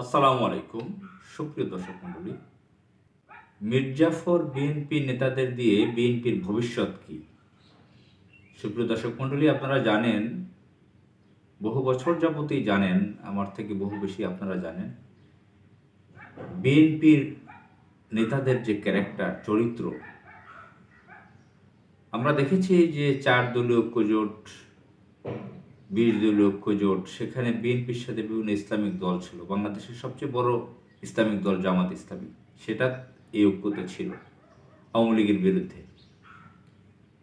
আসসালামু আলাইকুম। সুপ্রিয় দর্শক মণ্ডলী, মির্জাফর বিএনপি নেতাদের দিয়ে বিএনপির ভবিষ্যৎ কি? সুপ্রিয় দর্শক মণ্ডলী, আপনারা জানেন, বহু বছর যাবতই জানেন, আমার থেকে বহু বেশি আপনারা জানেন, বিএনপির নেতাদের যে ক্যারেক্টার, চরিত্র, আমরা দেখেছি যে চার দলীয় ঐক্যজোট বিশ দলীয় জোট সেখানে বিএনপির সাথে বিভিন্ন ইসলামিক দল ছিল। বাংলাদেশের সবচেয়ে বড় ইসলামিক দল জামাত ইসলামী। সেটা এই ঐক্যতে ছিল আওয়ামী লীগের বিরুদ্ধে।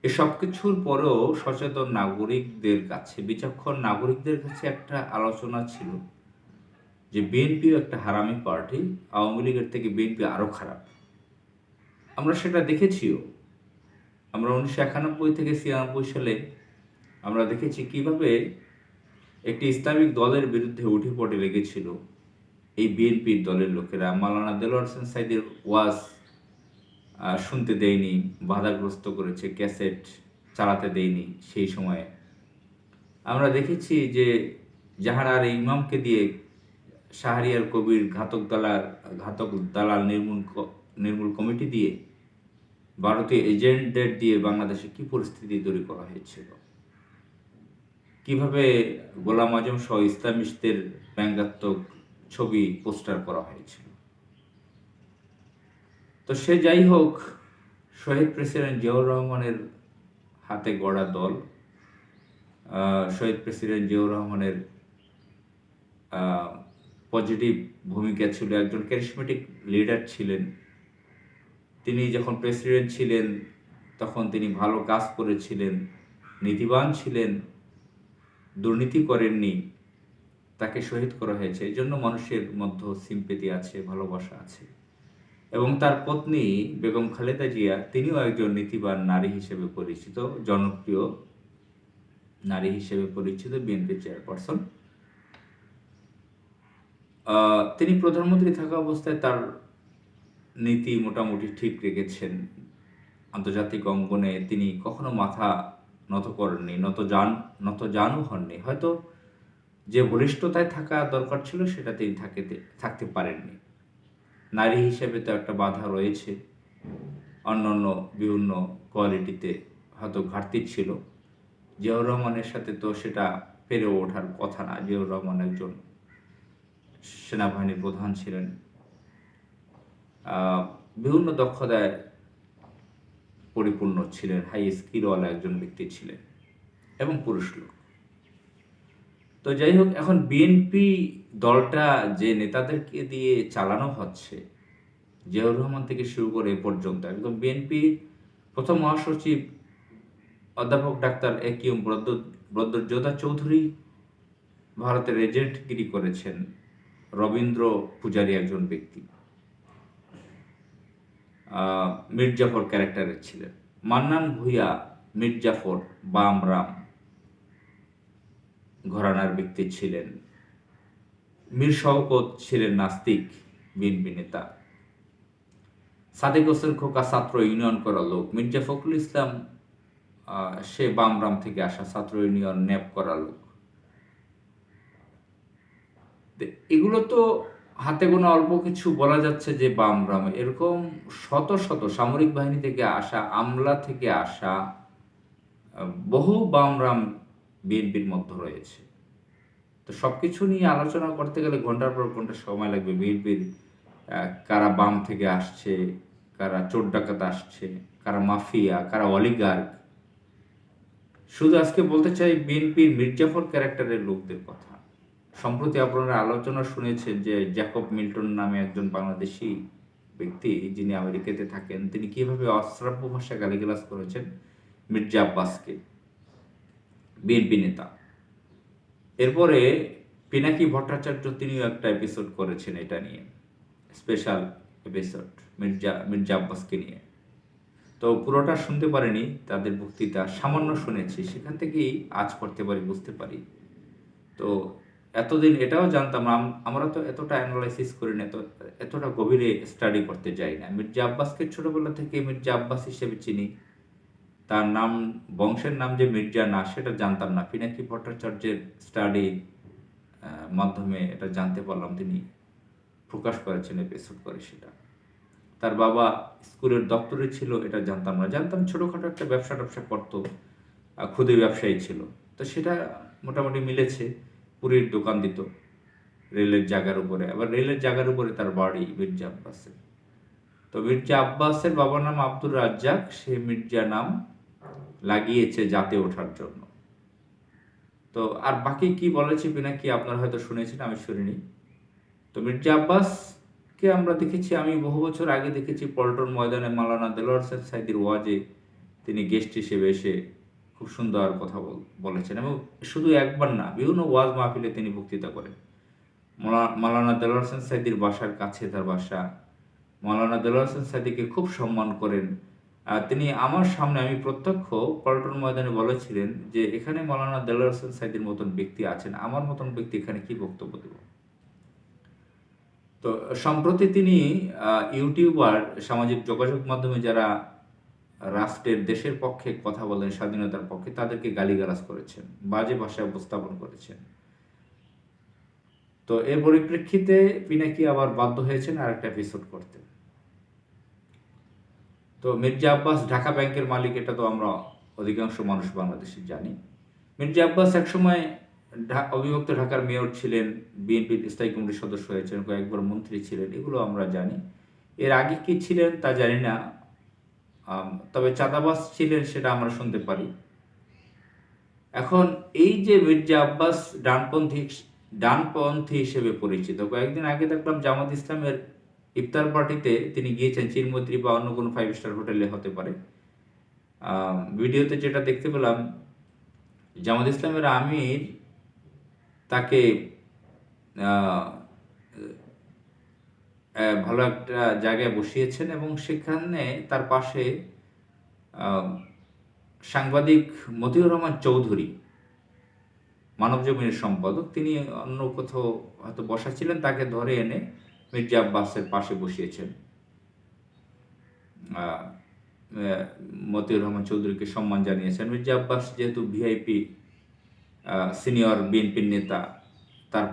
এসব কিছুর পরেও সচেতন নাগরিকদের কাছে, বিচক্ষণ নাগরিকদের কাছে একটা আলোচনা ছিল যে বিএনপিও একটা হারামি পার্টি, আওয়ামী লীগের থেকে বিএনপি আরও খারাপ। আমরা সেটা দেখেছিও। আমরা উনিশশো একানব্বই থেকে ছিয়ানব্বই সালে আমরা দেখেছি কীভাবে একটি ইসলামিক দলের বিরুদ্ধে উঠে পড়ে লেগেছিল এই বিএনপির দলের লোকেরা। মালানা দেলোয়ার হোসেন সাইদের ওয়াজ শুনতে দেয়নি, বাধাগ্রস্ত করেছে, ক্যাসেট চালাতে দেয়নি সেই সময়ে। আমরা দেখেছি যে জাহারার ইমামকে দিয়ে শাহরিয়ার কবির ঘাতক দালাল ঘাতক দালাল নির্মূল নির্মূল কমিটি দিয়ে ভারতীয় এজেন্টদের দিয়ে বাংলাদেশে কি পরিস্থিতি তৈরি করা হয়েছিল? কীভাবে গোলাম আজম সহ ইসলামিস্টদের ব্যঙ্গাত্মক ছবি পোস্টার করা হয়েছিল তো সে যাই হোক, শহীদ প্রেসিডেন্ট জিয়াউর রহমানের হাতে গড়া দল শহীদ প্রেসিডেন্ট জিয়াউর রহমানের পজিটিভ ভূমিকা ছিল একজন ক্যারিসমেটিক লিডার ছিলেন। তিনি যখন প্রেসিডেন্ট ছিলেন, তখন তিনি ভালো কাজ করেছিলেন, নীতিবান ছিলেন। দুর্নীতি করেননি, তাকে শহীদ করা হয়েছে। এই জন্য মানুষের মধ্যে সিম্পেতি আছে, ভালোবাসা আছে। এবং তার পত্নী বেগম খালেদা জিয়া, তিনিও একজন নীতিবান নারী হিসেবে পরিচিত, জনপ্রিয় নারী হিসেবে পরিচিত বিএনপি চেয়ারপারসন তিনি প্রধানমন্ত্রী থাকা অবস্থায় তার নীতি মোটামুটি ঠিক রেখেছেন। আন্তর্জাতিক অঙ্গনে তিনি কখনো মাথা নত করেননি, নত জান নত জানু হননি। হয়তো যে বলিষ্ঠতায় থাকা দরকার ছিল সেটা তিনি থাকে থাকতে পারেননি। নারী হিসেবে তো একটা বাধা রয়েছে। অন্যান্য বিভিন্ন কোয়ালিটিতে হয়তো ঘাটতি ছিল। জিয়াউর রহমানের সাথে তো সেটা পেরে ওঠার কথা না। জিয়াউর রহমান একজন সেনাবাহিনীর প্রধান ছিলেন। বিভিন্ন দক্ষতায় পরিপূর্ণ ছিলেন, হাই স্কিলওয়ালা একজন ব্যক্তি ছিলেন এবং পুরুষ লোক। তো যাই হোক, এখন বিএনপি দলটা যে নেতাদেরকে দিয়ে চালানো হচ্ছে, জিয়াউর রহমান থেকে শুরু করে এ পর্যন্ত, একদম বিএনপি প্রথম মহাসচিব, অধ্যাপক ডাক্তার এ কিউম ব্রদ্রযোধা চৌধুরী ভারতের এজেন্টগিরি করেছেন রবীন্দ্র পূজারী একজন ব্যক্তি। মির্জাফর ক্যারেক্টারের ছিলেন মান্নান ভূঁইয়া মির্জাফর বামরাম ঘরানার ব্যক্তি ছিলেন। মীর শওকত ছিলেন নাস্তিক, বিএনপি নেতা। সাদেক হোসেন খোকা ছাত্র ইউনিয়ন করা লোক। মির্জা ফখরুল ইসলাম সে বামরাম থেকে আসা ছাত্র ইউনিয়ন ন্যাপ করা লোক। এগুলো তো হাতে গোনা অল্প কিছু বলা যাচ্ছে যে বামরাম এরকম শত শত সামরিক বাহিনী থেকে আসা, আমলা থেকে আসা বহু বাম রাম বিএনপির মধ্যে রয়েছে। তো সব কিছু নিয়ে আলোচনা করতে গেলে ঘণ্টার পর ঘণ্টা সময় লাগবে। বিএনপির কারা বাম থেকে আসছে, কারা চোর ডাকাত আসছে, কারা মাফিয়া, কারা অলিগার্ক। শুধু আজকে বলতে চাই, বিএনপির মির্জাফর ক্যারেক্টারের লোকদের কথা। সম্প্রতি আপনারা আলোচনা শুনেছেন যে জ্যাকব মিল্টন নামে একজন বাংলাদেশি ব্যক্তি যিনি আমেরিকাতে থাকেন, তিনি কীভাবে অশ্রাব্য ভাষা গালিগালাজ করেছেন? মির্জা আব্বাসকে। বিএনপি নেতা। এরপরে পিনাকি ভট্টাচার্য তিনিও একটা এপিসোড করেছেন এটা নিয়ে। স্পেশাল এপিসোড মির্জা মির্জা আব্বাসকে নিয়ে। তো পুরোটা শুনতে পারিনি, তাদের বক্তৃতা সামান্য শুনেছি, সেখান থেকেই আজ করতে পারি, বুঝতে পারি। তো এতদিন এটাও জানতাম, আম- আমরা তো এতটা অ্যানালাইসিস করি না এত, এতটা গভীরে স্টাডি করতে যাই না। মির্জা আব্বাসকে ছোটবেলা থেকে মির্জা আব্বাস হিসেবে চিনি। তার নাম, বংশের নাম যে মির্জা না, সেটা জানতাম না। পিনাকি ভট্টাচার্যের স্টাডি মাধ্যমে এটা জানতে পারলাম, তিনি প্রকাশ করেছেন এপিসোড করে সেটা। তার বাবা স্কুলের দপ্তরে ছিল, এটা জানতাম না। জানতাম ছোটোখাটো একটা ব্যবসা ট্যাবসা করতো ক্ষুদে ব্যবসায়ী ছিল। তো সেটা মোটামুটি মিলেছে। পুরীর দোকান দিত। রেলের জায়গার উপরে। আবার রেলের জায়গার উপরে তার বাড়ি, মির্জা আব্বাসের। তো মির্জা আব্বাসের বাবার নাম আব্দুর রাজ্জাক। সে মির্জা নাম লাগিয়েছে জাতে ওঠার জন্য। তো আর বাকি কি বলেছে কিনা কি আপনারা হয়তো শুনেছেন, আমি শুনিনি। তো মির্জা আব্বাসকে আমরা দেখেছি, আমি বহু বছর আগে দেখেছি পল্টন ময়দানে মালানা দেলোয়ার হোসেন সাইদির ওয়াজে তিনি গেস্ট হিসেবে এসে খুব সুন্দর কথা বলেছেন এবং শুধু একবার না, বিভিন্ন ওয়াজ মাহফিলে তিনি বক্তৃতা করেন। মালা- মালানা দেলোয়ার হোসেন সাইদির বাসার কাছে তার বাসা। মাওলানা দেলোয়ার হোসেন সাইদিকে খুব সম্মান করেন। তিনি আমার সামনে, আমি প্রত্যক্ষ পল্টন ময়দানে বলেছিলেন যে, এখানে মাওলানা দেলোয়ার হোসেন সাইদির মতন ব্যক্তি আছেন। আমার মতন ব্যক্তি এখানে কি বক্তব্য দেব? তো, সম্প্রতি তিনি ইউটিউবার, সামাজিক যোগাযোগ মাধ্যমে যারা রাষ্ট্রের দেশের পক্ষে কথা বলেন, স্বাধীনতার পক্ষে তাদেরকে গালিগালাজ করেছেন, বাজে ভাষায় উপস্থাপন করেছেন। তো এর পরিপ্রেক্ষিতে পিনাকি আবার বাধ্য হয়েছেন আর একটা এপিসোড করতে। তো মির্জা আব্বাস ঢাকা ব্যাংকের মালিক, এটা তো আমরা অধিকাংশ মানুষ বাংলাদেশে জানি। মির্জা আব্বাস একসময় অবিভক্ত ঢাকার মেয়র ছিলেন, বিএনপির স্থায়ী কমিটির সদস্য হয়েছেন, কয়েকবার মন্ত্রী ছিলেন, এগুলো আমরা জানি। এর আগে কি ছিলেন তা জানি না তবে চাঁদাবাস ছিলেন সেটা আমরা শুনতে পারি। এখন এই যে মির্জা আব্বাস ডানপন্থী ডানপন্থী হিসেবে পরিচিত, কয়েকদিন আগে দেখলাম জামাত ইসলামের ইফতার পার্টিতে তিনি গিয়েছেন চিরমৈত্রী বা অন্য কোনো ফাইভ স্টার হোটেলে হতে পারে। ভিডিওতে যেটা দেখতে পেলাম, জামাত ইসলামের আমির তাকে ভালো একটা জায়গায় বসিয়েছেন এবং সেখানে তার পাশে সাংবাদিক মতিউর রহমান চৌধুরী, মানব জমিনের সম্পাদক। তিনি অন্য কোথাও হয়তো বসা ছিলেন, তাকে ধরে এনে মির্জা আব্বাসের পাশে বসিয়েছেন। মতিউর রহমান চৌধুরীকে সম্মান জানিয়েছেন। মির্জা আব্বাস যেহেতু ভিআইপি সিনিয়র বিএনপির নেতা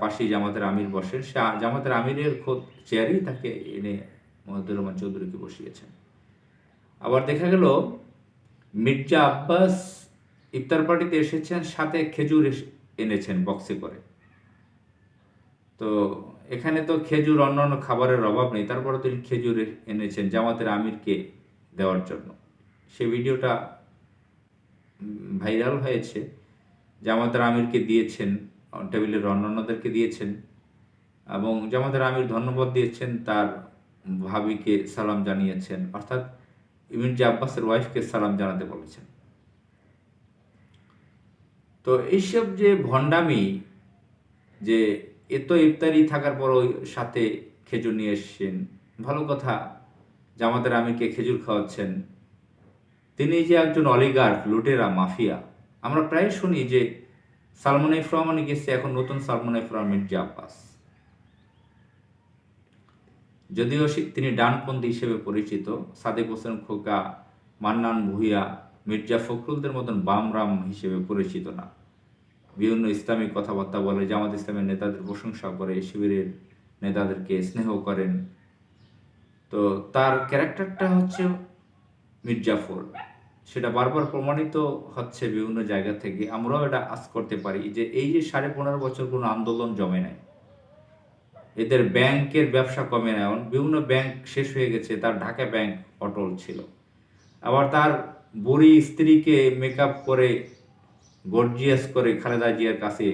পাশেই জামাতের আমির বসেন। সে জামাতের আমিরের খোদ চেয়ারেই তাকে এনে মতিউর রহমান চৌধুরীকে বসিয়েছেন। আবার দেখা গেল, মির্জা আব্বাস ইফতার পার্টিতে এসেছেন, সাথে খেজুর এনেছেন বক্সে করে। তো এখানে তো খেজুর অন্যান্য খাবারের অভাব নেই, তারপরে তিনি খেজুর এনেছেন জামাতের আমিরকে দেওয়ার জন্য। সে ভিডিওটা ভাইরাল হয়েছে। জামাতের আমিরকে দিয়েছেন টেবিলের অন্যান্যদেরকে দিয়েছেন এবং জামাতের আমির ধন্যবাদ দিয়েছেন, তার ভাবিকে সালাম জানিয়েছেন, অর্থাৎ মির্জা আব্বাসের ওয়াইফকে সালাম জানাতে বলেছেন। তো এইসব যে ভণ্ডামি, যে এত ইফতারি থাকার পর ওই সাথে খেজুর নিয়ে এসছেন, ভালো কথা জামাতের আমিরকে খেজুর খাওয়াচ্ছেন। তিনি যে একজন অলিগার্ক লুটেরা, মাফিয়া, আমরা প্রায় শুনি যে সালমান এফ রহমানে গেছে, এখন নতুন সালমান মির্জা আব্বাস। যদিও তিনি ডানপন্থী হিসেবে পরিচিত, সাদেক হোসেন খোকা, মান্নান ভুইয়া, মির্জা ফখরুলদের মতন বামরাম হিসেবে পরিচিত না। বিভিন্ন ইসলামিক কথাবার্তা বলে, জামাত ইসলামের নেতাদের প্রশংসা করে শিবিরের নেতাদেরকে স্নেহ করেন। তো তার ক্যারেক্টারটা হচ্ছে মির্জাফর। সেটা বারবার প্রমাণিত হচ্ছে বিভিন্ন জায়গা থেকে। আমরাও এটা আজ করতে পারি যে এই যে সাড়ে পনেরো বছর কোনো আন্দোলন জমে নাই, এদের ব্যাংকের ব্যবসা কমে নেয় বিভিন্ন ব্যাংক শেষ হয়ে গেছে, তার ঢাকা ব্যাংক অটল ছিল। আবার তার বুড়ি স্ত্রীকে মেকআপ করে গর্জিয়াস করে খালেদা জিয়ার কাছে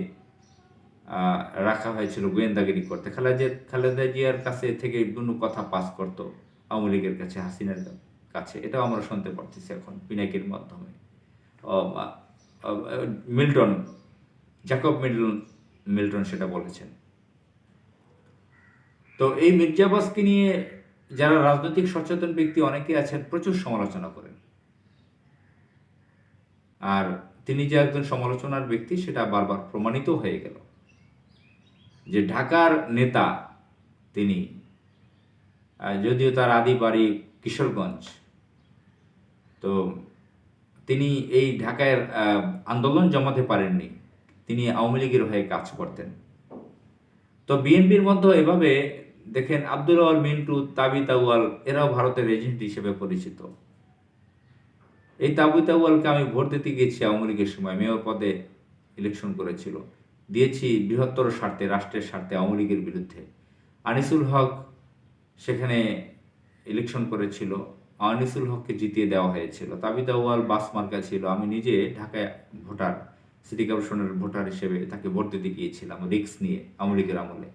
রাখা হয়েছিল গোয়েন্দাগিরি করতে। খালেদা খালেদা জিয়ার কাছে থেকে বিভিন্ন কথা পাস করতো আওয়ামী লীগের কাছে, হাসিনার কাছে। এটাও আমরা শুনতে পারতেছি এখন পিনাকির মাধ্যমে। মিল্টন, জ্যাকব মিল্টন মিল্টন সেটা বলেছেন। তো এই মির্জাবাসকে নিয়ে যারা রাজনৈতিক সচেতন ব্যক্তি অনেকে আছেন, প্রচুর সমালোচনা করেন। আর তিনি যে একজন সমালোচনার ব্যক্তি, সেটা বারবার প্রমাণিত হয়ে গেল। যে ঢাকার নেতা তিনি যদিও তার আদি বাড়ি কিশোরগঞ্জ তো তিনি এই ঢাকায় আন্দোলন জমাতে পারেননি। তিনি আওয়ামী লীগের হয়ে কাজ করতেন। তো বিএনপির মধ্যে এভাবে দেখেন আব্দুল আওয়াল, মিন্টু তাবি তাওয়াল এরাও ভারতের এজেন্ট হিসেবে পরিচিত। এই তাবি তাওয়ালকে আমি ভোট দিতে গিয়েছি আওয়ামী লীগের সময়। মেয়র পদে ইলেকশন করেছিল। দিয়েছি বৃহত্তর স্বার্থে, রাষ্ট্রের স্বার্থে আওয়ামী লীগের বিরুদ্ধে। আনিসুল হক সেখানে ইলেকশন করেছিল। আনিসুল হককে জিতিয়ে দেওয়া হয়েছিল। তাবি তাওয়াল বাস মার্কা ছিল। আমি নিজে ঢাকায় ভোটার, সিটি কর্পোরেশনের ভোটার হিসেবে তাকে ভোট দিতে গিয়েছিলাম রিক্স নিয়ে আওয়ামী লীগের আমলে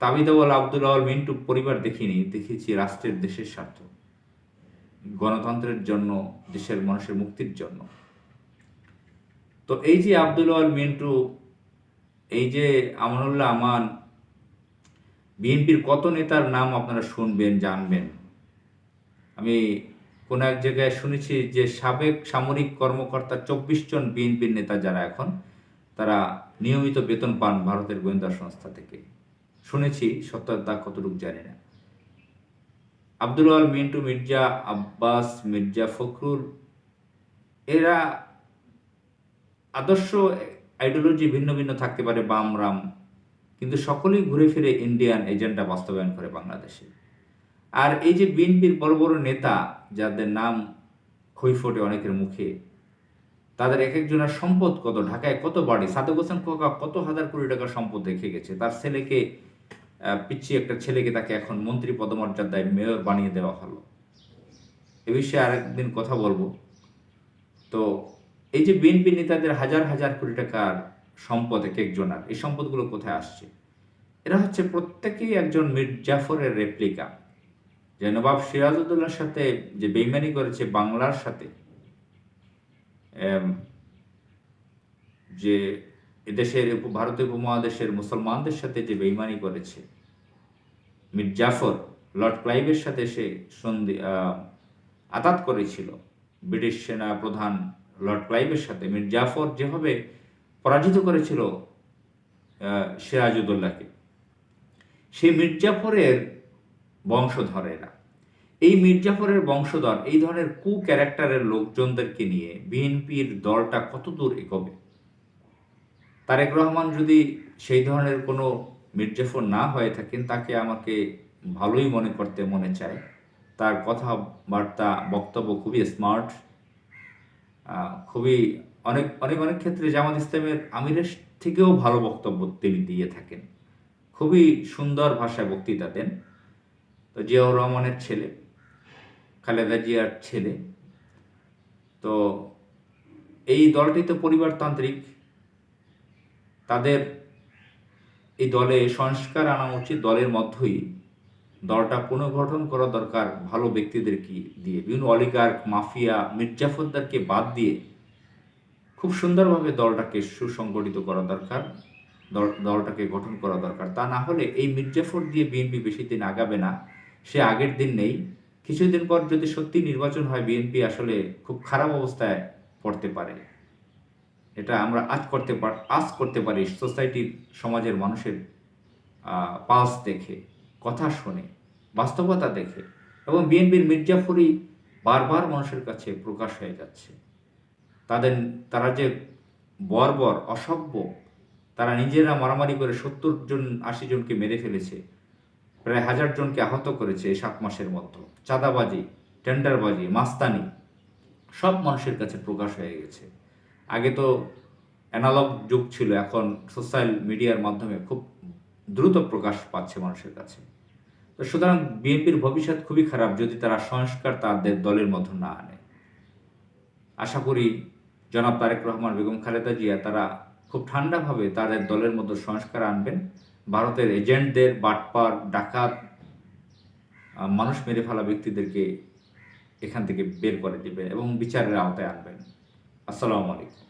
তাবিদাওয়াল আব্দুল আওয়াল মিন্টু পরিবার দেখিনি, দেখেছি রাষ্ট্রের দেশের স্বার্থ, গণতন্ত্রের জন্য, দেশের মানুষের মুক্তির জন্য। তো এই যে আব্দুল আওয়াল মিন্টু, এই যে আমানুল্লাহ আমান, বিএনপির কত নেতার নাম আপনারা শুনবেন, জানবেন? আমি কোনো এক জায়গায় শুনেছি যে সাবেক সামরিক কর্মকর্তা চব্বিশ জন বিএনপির নেতা যারা এখন, তারা নিয়মিত বেতন পান ভারতের গোয়েন্দা সংস্থা থেকে। শুনেছি সত্যতা কতটুকু জানি না। আব্দুল আল, মিন্টু মির্জা, আব্বাস মির্জা ফখরুল, এরা আদর্শ আইডিওলজি ভিন্ন ভিন্ন থাকতে পারে বাম, রাম, কিন্তু সকলেই ঘুরে ফিরে ইন্ডিয়ান এজেন্ডা বাস্তবায়ন করে বাংলাদেশে। আর এই যে বিএনপির বড় বড় নেতা, যাদের নাম খই ফোটে অনেকের মুখে, তাদের এক একজনের সম্পদ কত? ঢাকায় কত বাড়ি? সাদেক হোসেন খোকা কত হাজার কোটি টাকার সম্পদ রেখে গেছে? তার ছেলেকে পিচ্ছি একটা ছেলেকে তাকে এখন মন্ত্রী পদমর্যাদায় মেয়র বানিয়ে দেওয়া হলো। এ বিষয়ে আরেকদিন কথা বলব। তো এই যে বিএনপি নেতাদের হাজার হাজার কোটি টাকার সম্পদ এক একজনার, এই সম্পদগুলো কোথায় আসছে? এরা হচ্ছে প্রত্যেকেই একজন মির্জাফরের রেপ্লিকা যে নবাব সিরাজউদ্দৌলার সাথে যে বেইমানি করেছে বাংলার সাথে যে এদেশের ভারতীয় উপমহাদেশের মুসলমানদের সাথে যে বেইমানি করেছে, মির জাফর, লর্ড ক্লাইভের সাথে সে সন্ধি আতাত করেছিল, ব্রিটিশ সেনা প্রধান লর্ড ক্লাইভের সাথে, মির জাফর যেভাবে পরাজিত করেছিল সিরাজউদ্দৌলাকে। সেই মির্জাফরের বংশধরেরা। এই মির্জাফরের বংশধর এই ধরনের কু ক্যারেক্টারের লোকজনদেরকে নিয়ে বিএনপির দলটা কত দূর এগোবে? তারেক রহমান যদি সেই ধরনের কোনো মির্জাফর না হয়ে থাকেন, তাকে আমাকে ভালোই মনে করতে মনে চায়। তার কথাবার্তা, বক্তব্য খুবই স্মার্ট। খুবই অনেক অনেক অনেক ক্ষেত্রে জামাত ইসলামের আমিরের থেকেও ভালো বক্তব্য তিনি দিয়ে থাকেন। খুবই সুন্দর ভাষায় বক্তৃতা দেন। তো জিয়াউর রহমানের ছেলে, খালেদা জিয়ার ছেলে। তো এই দলটি তো পরিবারতান্ত্রিক। তাদের এই দলে সংস্কার আনা উচিত, দলের মধ্যেই দলটা পুনর্গঠন করা দরকার। ভালো ব্যক্তিদেরকে দিয়ে? বিভিন্ন অলিগার্ক, মাফিয়া মির্জাফরদারকে বাদ দিয়ে খুব সুন্দরভাবে দলটাকে সুসংগঠিত করা দরকার দলটাকে গঠন করা দরকার। তা না হলে এই মির্জাফর দিয়ে বিএনপি বেশি দিন আগাবে না। সে আগের দিন নেই। কিছুদিন পর যদি সত্যি নির্বাচন হয়, বিএনপি আসলে খুব খারাপ অবস্থায় পড়তে পারে। এটা আমরা আজ করতে পার, আজ করতে পারি সোসাইটির, সমাজের মানুষের পালস দেখে, কথা শুনে, বাস্তবতা দেখে এবং বিএনপির মির্জাফরি বারবার মানুষের কাছে প্রকাশ হয়ে যাচ্ছে। তাদের, তারা যে বর্বর, অসভ্য, তারা নিজেরা মারামারি করে সত্তর জন, আশি জনকে মেরে ফেলেছে প্রায় হাজার জনকে আহত করেছে এই সাত মাসের মধ্যে। চাঁদাবাজি, টেন্ডারবাজি, মাস্তানি, সব মানুষের কাছে প্রকাশ হয়ে গেছে। আগে তো অ্যানালগ যুগ ছিল, এখন সোশ্যাল মিডিয়ার মাধ্যমে খুব দ্রুত প্রকাশ পাচ্ছে মানুষের কাছে। তো সুতরাং বিএনপির ভবিষ্যৎ খুবই খারাপ যদি তারা সংস্কার তাদের দলের মধ্যে না আনে। আশা করি জনাব তারেক রহমান, বেগম খালেদা জিয়া, তারা খুব ঠান্ডাভাবে তাদের দলের মধ্যে সংস্কার আনবেন। ভারতের এজেন্টদের বাটপার, ডাকাত মানুষ মেরে ফেলা ব্যক্তিদেরকে এখান থেকে বের করে দেবে এবং বিচারের আওতায় আনবেন। আসসালামু আলাইকুম।